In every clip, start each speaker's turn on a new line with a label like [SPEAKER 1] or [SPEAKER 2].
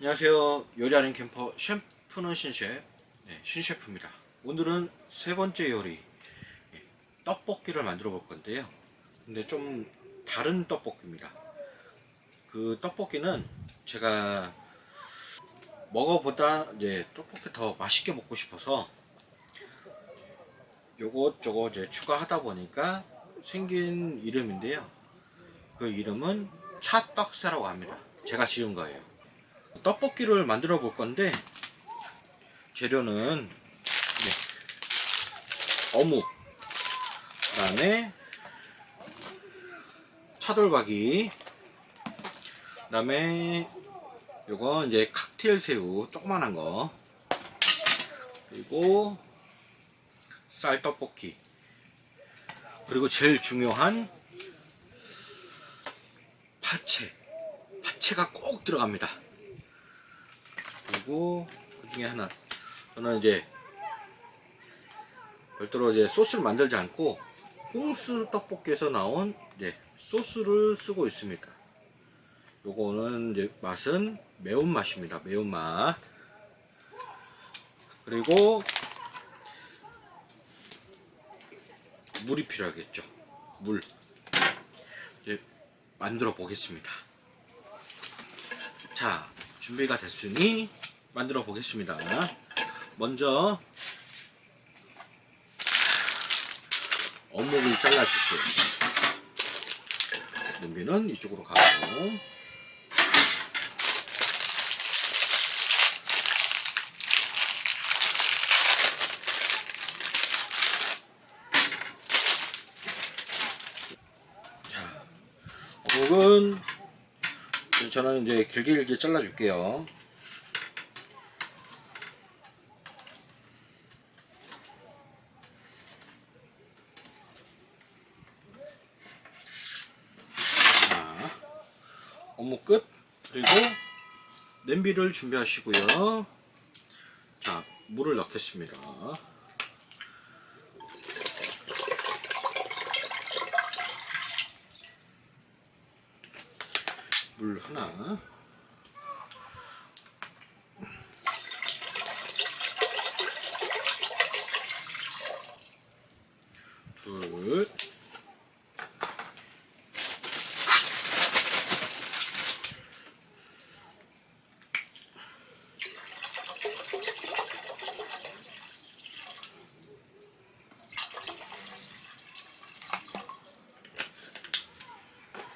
[SPEAKER 1] 안녕하세요. 요리하는 캠퍼 셰프는 신셰프, 네, 신셰프입니다. 오늘은 세 번째 요리, 예, 떡볶이를 만들어 볼 건데요. 근데 좀 다른 떡볶이입니다. 그 떡볶이는 제가 먹어보다 이제 떡볶이 더 맛있게 먹고 싶어서 요것 저것 이제 추가하다 보니까 생긴 이름인데요. 그 이름은 차떡새라고 합니다. 제가 지은 거예요. 떡볶이를 만들어 볼 건데 재료는 네, 어묵 그 다음에 차돌박이 그 다음에 요거 이제 칵테일 새우 조그만한 거. 그리고 쌀 떡볶이. 그리고 제일 중요한 파채. 파채가 꼭 들어갑니다 그리고 그 중에 하나 저는 이제 별도로 이제 소스를 만들지 않고 홍수 떡볶이에서 나온 이제 소스를 쓰고 있습니다. 요거는 이제 맛은 매운맛입니다. 매운맛. 그리고 물이 필요하겠죠. 물. 이제 만들어 보겠습니다. 자, 준비가 됐으니 만들어 보겠습니다. 먼저 어묵을 잘라줄게요. 냄비는 이쪽으로 가고 자, 어묵은 저는 이제 길게 길게 잘라줄게요. 자, 어묵 끝. 그리고 냄비를 준비하시고요. 자, 물을 넣겠습니다. 물 하나. 둘.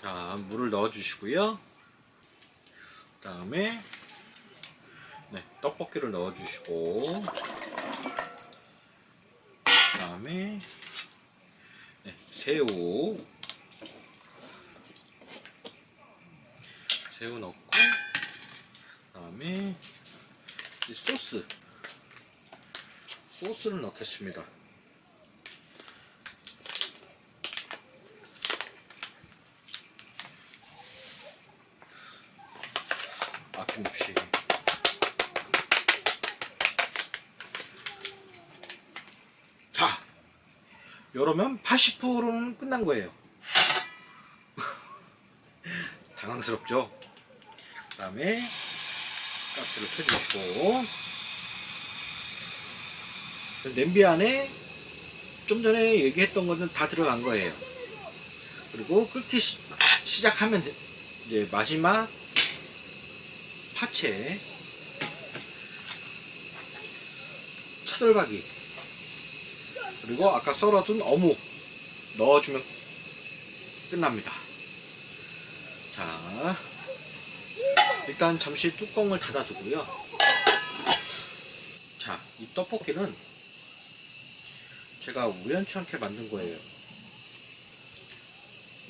[SPEAKER 1] 자, 물을 넣어 주시고요. 그 다음에 네, 떡볶이를 넣어 주시고 그 다음에 네, 새우 새우 넣고 그 다음에 이 소스 소스를 넣겠습니다. 아낌없이. 자 이러면 80%는 끝난 거예요. 당황스럽죠? 그 다음에 가스를 켜주시고. 냄비 안에 좀 전에 얘기했던 것은 다 들어간 거예요. 그리고 끓기 시, 시작하면 이제 마지막 파채, 차돌박이, 그리고 아까 썰어둔 어묵 넣어주면 끝납니다. 자, 일단 잠시 뚜껑을 닫아주고요. 자, 이 떡볶이는 제가 우연치 않게 만든 거예요.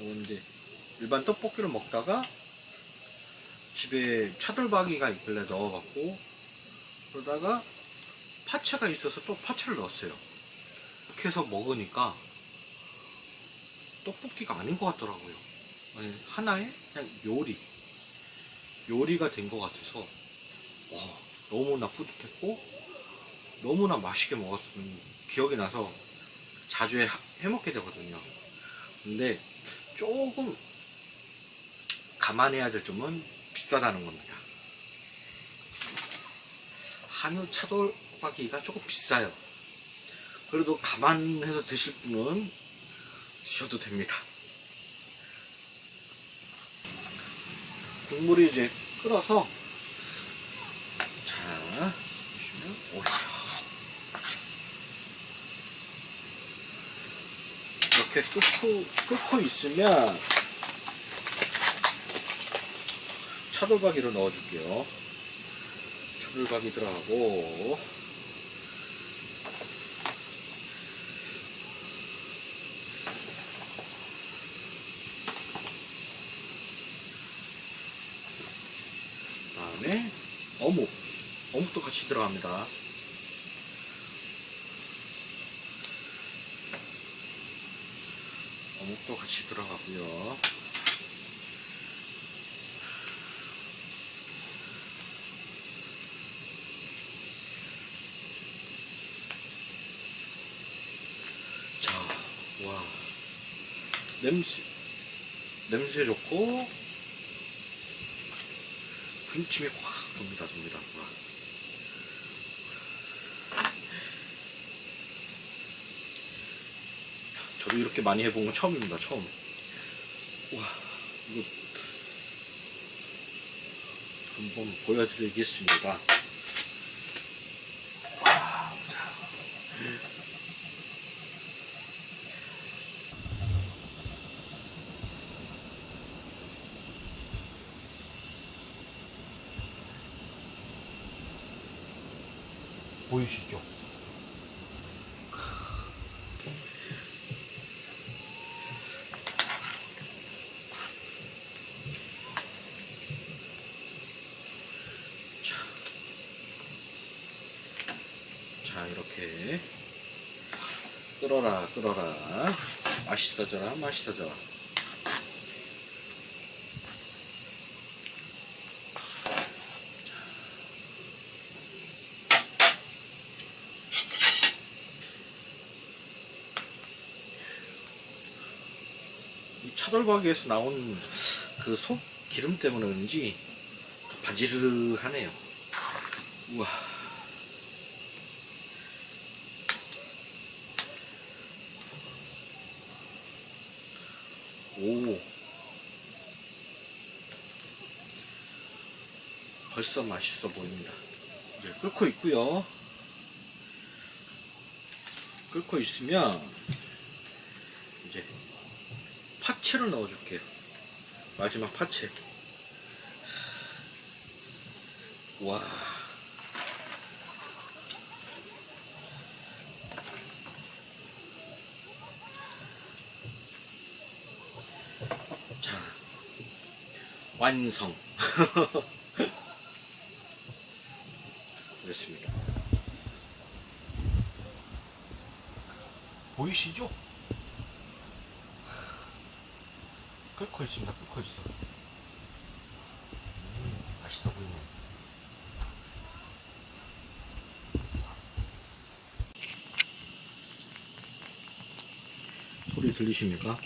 [SPEAKER 1] 이건 이제 일반 떡볶이를 먹다가 집에 차돌박이가 있길래 넣어봤고 그러다가 파채가 있어서 또 파채를 넣었어요. 이렇게 해서 먹으니까 떡볶이가 아닌 것 같더라고요. 하나의 그냥 요리 요리가 된 것 같아서 와, 너무나 뿌듯했고 너무나 맛있게 먹었던 기억이 나서 자주 해, 해먹게 되거든요. 근데 조금 감안해야 될 점은 비싸다는 겁니다. 한우 차돌박이가 조금 비싸요. 그래도 감안해서 드실 분은 드셔도 됩니다. 국물이 이제 끓어서 자 보시면 오 이렇게 끓고 끓고 있으면 차돌박이를 넣어줄게요. 차돌박이 들어가고 그다음에 어묵 어묵도 같이 들어갑니다. 어묵도 같이 들어가고요. 자, 와. 냄새, 냄새 좋고, 군침이 확 돕니다, 돕니다. 와. 저도 이렇게 많이 해본 건 처음입니다, 처음. 와, 이거 한번 보여드리겠습니다. 와, 자. 보이시죠? 자, 자 이렇게 끓어라 끓어라 맛있어져라 맛있어져라 이 차돌박이에서 나온 그 속 기름 때문에 그런지 바지르하네요. 우와. 오. 벌써 맛있어 보입니다. 이제 끓고 있고요. 끓고 있으면 이제 파채를 넣어줄게요. 마지막 파채. 와. 자, 완성. 됐습니다. 보이시죠? 끓고 있습니다. 끓고 있어. 음, 맛있어 보이네. 소리 들리십니까?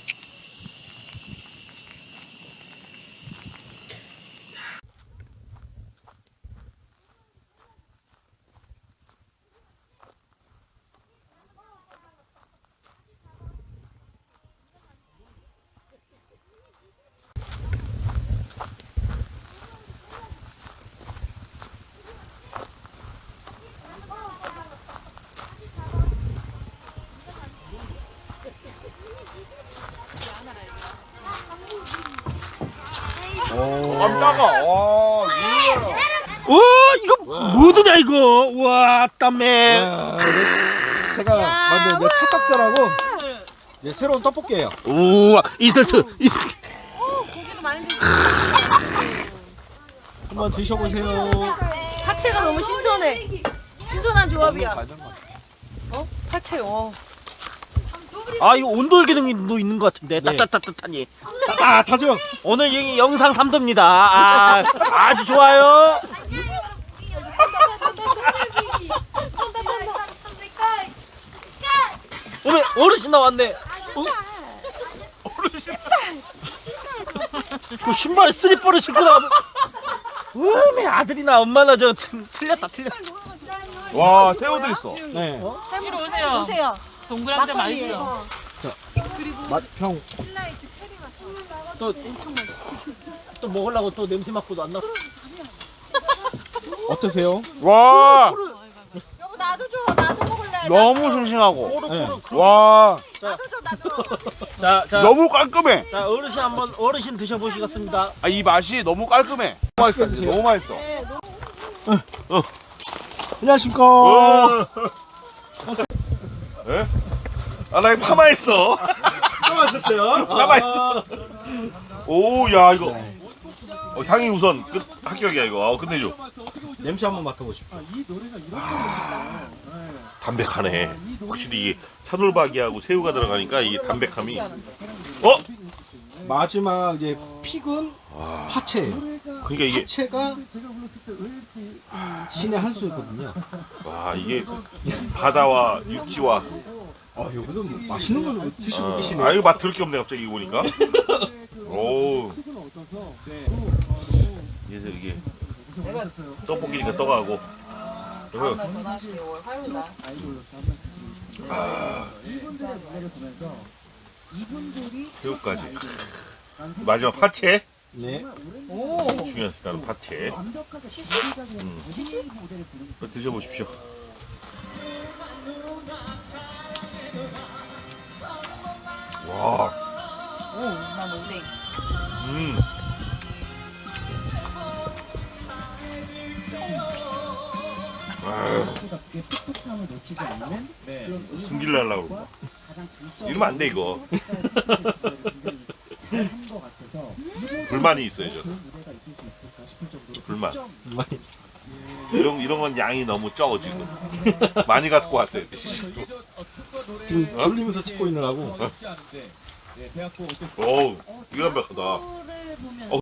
[SPEAKER 2] 깜짝아. 와,
[SPEAKER 3] 와 이거 뭐드냐 이거 와 땀에
[SPEAKER 2] 이거야. 제가 만든 이제 차딱살하고 이제 새로운 떡볶이에요.
[SPEAKER 3] 우와 인설트 인설-
[SPEAKER 4] 고기도 많이 드시
[SPEAKER 2] 한번 드셔보세요.
[SPEAKER 4] 파채가 너무 신선해. 신선한 조합이야. 어? 파채, 어.
[SPEAKER 3] 아 이거 온돌 기능도 있는 것 같은데
[SPEAKER 2] 네.
[SPEAKER 3] 따따따따하니
[SPEAKER 2] 아, 다죠.
[SPEAKER 3] 오늘 이 영상 3도입니다 아 아주 좋아요 오늘 어르신 나왔네 어? 그 신발에 슬리퍼를 신고 나오면 음에 아들이나 엄마나 저 틀- 틀렸다 틀렸어.
[SPEAKER 2] 와 새우들 있어.
[SPEAKER 1] 네.
[SPEAKER 5] 이리 오세요.
[SPEAKER 4] 보세요.
[SPEAKER 5] 동그랑자. 맛있어.
[SPEAKER 1] 맛형
[SPEAKER 3] 또 먹으려고 또 냄새 맡고도 안 나.
[SPEAKER 1] 어떠세요?
[SPEAKER 2] 와
[SPEAKER 4] 여보 나도 줘. 나도 먹을래.
[SPEAKER 2] 너무 싱싱하고.
[SPEAKER 3] 코로
[SPEAKER 1] 네.
[SPEAKER 3] 코로 코로.
[SPEAKER 2] 와
[SPEAKER 4] 나도 줘. 나도.
[SPEAKER 3] 자, 자,
[SPEAKER 2] 너무 깔끔해.
[SPEAKER 3] 자 어르신 한번 어르신 드셔보시겠습니다.
[SPEAKER 2] 아, 이 맛이 너무 깔끔해. 너무 맛있다. 진짜 너무 맛있어.
[SPEAKER 1] 안녕하십니까.
[SPEAKER 6] 예? 아, 나 이거 파마했어.
[SPEAKER 1] 수고하셨어요.
[SPEAKER 6] 파마했어. 오, 야, 이거. 어, 향이 우선 끝, 합격이야, 이거. 아우, 끝내줘.
[SPEAKER 1] 냄새 한번 맡아보십시오.
[SPEAKER 6] 담백하네. 확실히 이게 차돌박이하고 새우가 들어가니까 이 담백함이. 어?
[SPEAKER 1] 마지막 이제 픽은
[SPEAKER 6] 와,
[SPEAKER 1] 파채예요.
[SPEAKER 6] 그러니까 이게,
[SPEAKER 1] 파채가 신의 한 수거든요.
[SPEAKER 6] 와, 이게 바다와 육지와.
[SPEAKER 1] 아, 여기서 맛있는 걸 드시고
[SPEAKER 6] 아,
[SPEAKER 1] 계시네요.
[SPEAKER 6] 아, 이거 맛 더럽게 없네, 갑자기 이거 보니까. 오. 그래서 이게 떡볶이니까 떡하고. 그리고 아, 새우까지. 마지막 파채.
[SPEAKER 1] 네.
[SPEAKER 6] 중요하지 나는 파채. 음. 이거 드셔보십시오. 와.
[SPEAKER 4] 난 오뎅.
[SPEAKER 6] 음. 아유, 숨길 날라고 그러고. 이러면 안 돼, 이거. 불만이 있어요, 저. 불만. 이런, 이런 건 양이 너무 적어, 지금. 많이 갖고 왔어요.
[SPEAKER 1] 지금
[SPEAKER 6] 어?
[SPEAKER 1] 돌리면서 찍고 있느라고.
[SPEAKER 6] 어우, 이거. 어,